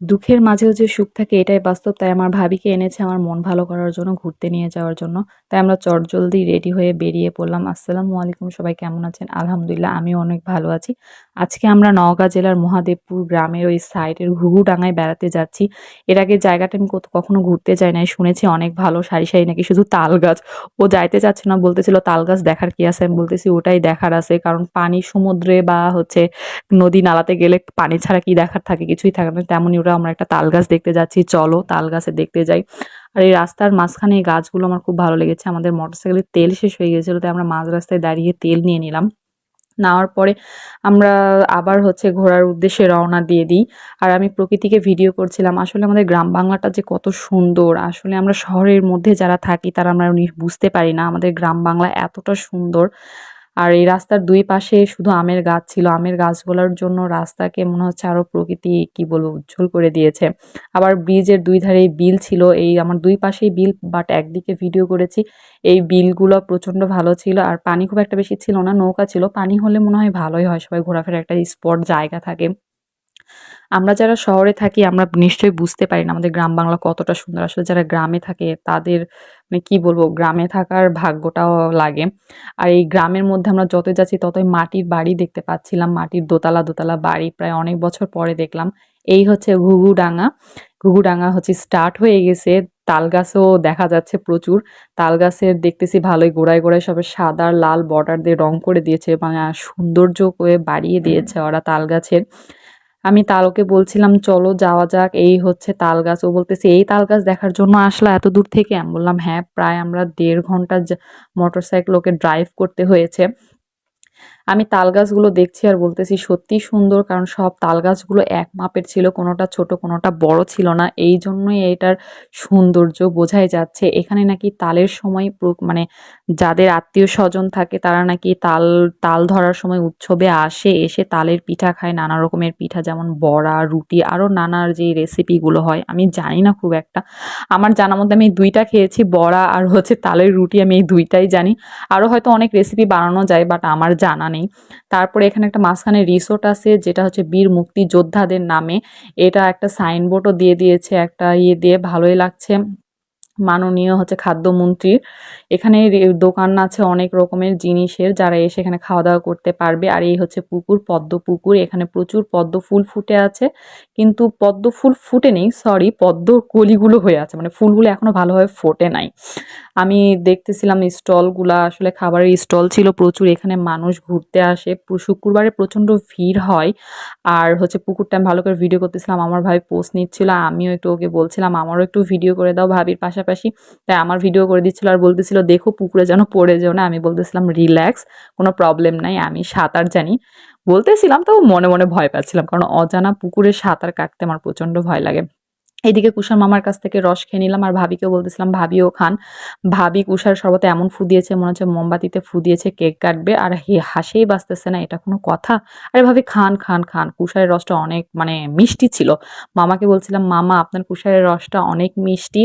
দুঃখের মাঝেও যে সুখ থাকে এটাই বাস্তব। তাই আমার ভাবিকে এনেছে আমার মন ভালো করার জন্য, ঘুরতে নিয়ে যাওয়ার জন্য। তাই আমরা চটজলদি রেডি হয়ে বেরিয়ে পড়লাম। আসসালামু আলাইকুম সবাই কেমন আছেন? আলহামদুলিল্লাহ আমি অনেক ভালো আছি। আজকে আমরা নওগাঁ জেলার মহাদেবপুর গ্রামের ওই সাইডের ঘুঘুডাঙ্গায় বেড়াতে যাচ্ছি। এর আগে জায়গাটা আমি কখনো ঘুরতে যাই নাই। শুনেছি অনেক ভালো সারি, সারি নাকি শুধু তাল গাছ। ও যাইতে চাচ্ছে না বলতেছিল তাল গাছ দেখার কি আছে? আমি বলতেছি ওটাই দেখার আছে। কারণ পানি সমুদ্রে বা হচ্ছে নদী নালাতে গেলে পানি ছাড়া কি দেখার থাকে? কিছুই থাকে না। তেমনই ওরা আমরা একটা তাল গাছ দেখতে যাচ্ছি। চলো তাল গাছে দেখতে যাই। আর এই রাস্তার মাঝখানে এই গাছগুলো আমার খুব ভালো লেগেছে। আমাদের মোটরসাইকেলের তেল শেষ হয়ে গিয়েছিল। তাই আমরা মাঝ রাস্তায় দাঁড়িয়ে তেল নিয়ে নিলাম। নেওয়ার পরে আমরা আবার হচ্ছে ঘোরার উদ্দেশ্যে রওনা দিয়ে দিই। আর আমি প্রকৃতিকে ভিডিও করছিলাম। আসলে আমাদের গ্রাম বাংলাটা যে কত সুন্দর। আসলে আমরা শহরের মধ্যে যারা থাকি, তারা আমরা বুঝতে পারি না আমাদের গ্রাম বাংলা এতটা সুন্দর। আর এই রাস্তার দুই পাশে শুধু আমের গাছ ছিল। আমের গাছগুলোর জন্য রাস্তাকে মনে হচ্ছে আরও প্রকৃতি, কি বলব, উজ্জ্বল করে দিয়েছে। আবার ব্রিজের দুই ধারে বিল ছিল। এই আমার দুই পাশেই বিল বাট একদিকে ভিডিও করেছি। এই বিলগুলো প্রচণ্ড ভালো ছিল আর পানি খুব একটা বেশি ছিল না। নৌকা ছিল। পানি হলে মনে হয় ভালোই হয়। সবাই ঘোরাফেরা একটা স্পট জায়গা থাকে। আমরা যারা শহরে থাকি আমরা নিশ্চয়ই বুঝতে পারি না আমাদের গ্রাম বাংলা কতটা সুন্দর। আসলে যারা গ্রামে থাকে তাদের মানে কি বলব গ্রামে থাকার ভাগ্যটাও লাগে। আর এই গ্রামের মধ্যে আমরা যতই যাচ্ছি ততই মাটির বাড়ি দেখতে পাচ্ছিলাম। মাটির দোতলা, দোতলা বাড়ি প্রায় অনেক বছর পরে দেখলাম। এই হচ্ছে ঘুঘুডাঙ্গা। ঘুঘুডাঙ্গা হচ্ছে স্টার্ট হয়ে গেছে। তাল গাছও দেখা যাচ্ছে প্রচুর। তাল গাছের দেখতেছি ভালোই গোড়ায়, গোড়ায় সবে সাদা লাল বর্ডার দিয়ে রং করে দিয়েছে। মানে সৌন্দর্য করে বাড়িয়ে দিয়েছে ওরা তাল গাছের। আমি তালকে বলছিলাম, চলো যাওয়া যাক, এই হচ্ছে তাল গাছ। ও বলতেছে, এই তাল গাছ দেখার জন্য আসলা এত দূর থেকে? আমি বললাম হ্যাঁ প্রায় আমরা দেড় ঘণ্টা মোটরসাইকেল ওকে ড্রাইভ করতে হয়েছে। আমি তাল গাছগুলো দেখছি আর বলতেছি, সত্যিই সুন্দর, কারণ সব তাল গাছগুলো এক মাপের ছিল, কোনোটা ছোট, কোনোটা বড় ছিল না। এই জন্যই এটার সৌন্দর্য বোঝাই যাচ্ছে। এখানে নাকি তালের সময় মানে যাদের আত্মীয় স্বজন থাকে, তারা নাকি তাল তাল ধরার সময় উৎসবে আসে, এসে তালের পিঠা খায়, নানা রকমের পিঠা যেমন বড়া, রুটি আরও নানার যে রেসিপিগুলো হয়, আমি জানি না খুব একটা। আমার জানা মধ্যে আমি দুইটা খেয়েছি, বড়া আর হচ্ছে তালের রুটি, আমি এই দুইটাই জানি। আরও হয়তো অনেক রেসিপি বানানো যায় বাট আমার জানা নেই। তারপরে এখানে একটা মাঝখানে রিসোর্ট আছে, যেটা হচ্ছে বীর মুক্তি যোদ্ধাদের নামে। এটা একটা সাইনবোর্ডও দিয়ে দিয়েছে, একটা ইয়ে দিয়ে ভালোই লাগছে। মাননীয় হচ্ছে খাদ্যমন্ত্রীর। এখানে দোকান আছে অনেক রকমের জিনিসের, যারা এসে এখানে খাওয়া দাওয়া করতে পারবে। আর এই হচ্ছে পুকুর, পদ্ম পুকুর। এখানে প্রচুর পদ্ম ফুল ফুটে আছে। কিন্তু পদ্ম ফুল ফুটে নেই সরি পদ্ম কলিগুলো হয়ে আছে। মানে ফুলগুলো এখনও ভালোভাবে ফোটে নাই। আমি দেখতেছিলাম স্টলগুলা, আসলে খাবারের স্টল ছিল প্রচুর, এখানে মানুষ ঘুরতে আসে। শুক্রবারে প্রচণ্ড ভিড় হয়, আর হচ্ছে পুকুরটা আমি ভালো করে ভিডিও করতেছিলাম, আমার ভাই পোস্ট নিচ্ছিল, আমিও একটু ওকে বলছিলাম, আমারও একটু ভিডিও করে দাও ভাবির পাশাপাশি। তাই আমার ভিডিও করে দিচ্ছিল আর বলতেছিল, দেখো পুকুরে যেন পড়ে যেও না। আমি বলতেছিলাম, রিল্যাক্স, কোনো প্রবলেম নাই, আমি সাঁতার জানি। বলতেছিলাম, তো মনে মনে ভয় পাচ্ছিলাম, কারণ অজানা পুকুরে সাঁতার কাটতে আমার প্রচণ্ড ভয় লাগে। এদিকে কুষার মামার কাছ থেকে রস খেয়ে নিলাম আর ভাবিকেও বলতেছিলাম, ভাবিও খান। ভাবি কুষার শরবতে এমন ফু দিয়েছে, মনে হচ্ছে মোমবাতিতে ফু দিয়েছে, কেক কাটবে আর হাসেই বাঁচতেছে না, এটা কোনো কথা? আরে ভাবি, খান খান খান, কুষারের রসটা অনেক মানে মিষ্টি ছিল। মামাকে বলছিলাম, মামা, আপনার কুষারের রসটা অনেক মিষ্টি,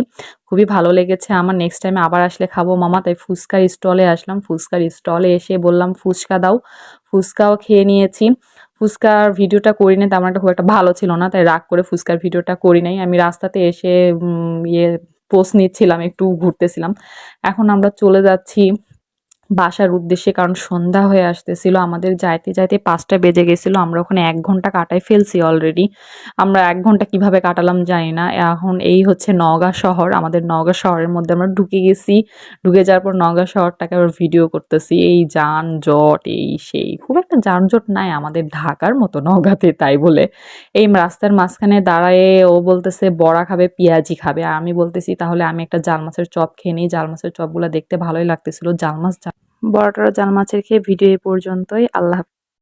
খুবই ভালো লেগেছে, আমার নেক্সট টাইমে আবার আসলে খাব। মামা, তাই ফুচকার স্টলে আসলাম, ফুচকার স্টলে এসে বললাম, ফুচকা দাও। ফুচকাও খেয়ে নিয়েছি। ফুচকার ভিডিওটা করি নাই, তেমন একটা খুব একটা ভালো ছিল না, তাই রাগ করে ফুচকার ভিডিওটা করি নাই। আমি রাস্তাতে এসে ইয়ে পোস্ট নিচ্ছিলাম, একটু ঘুরতেছিলাম। এখন আমরা চলে যাচ্ছি বাসার উদ্দেশ্যে, কারণ সন্ধ্যা হয়ে আসতেছিল, আমাদের যাইতে যাইতে পাঁচটা বেজে গেছিল, আমরা ওখানে এক ঘণ্টা কাটাই ফেলছি অলরেডি আমরা এক ঘণ্টা কীভাবে কাটালাম জানি না, এখন এই হচ্ছে নওগাঁ শহর, আমাদের নওগাঁ শহরের মধ্যে আমরা ঢুকে গেছি। ঢুকে যাওয়ার পর নওগাঁ শহরটাকে আবার ভিডিও করতেছি, এই যান জট এই সেই, খুব একটা যানজট নাই আমাদের ঢাকার মতো নওগাঁতে, তাই বলে। এই রাস্তার মাঝখানে দাঁড়ায়ে ও বলতেছে, বড়া খাবে, পেঁয়াজি খাবে। আর আমি বলতেছি, তাহলে আমি একটা জাল মাছের চপ খেয়ে নিই জাল মাছের চপগুলো দেখতে ভালোই লাগতেছিল। জাল মাছ বড় টড় জাল মাছের খেয়ে ভিডিও এই পর্যন্তই। আল্লাহ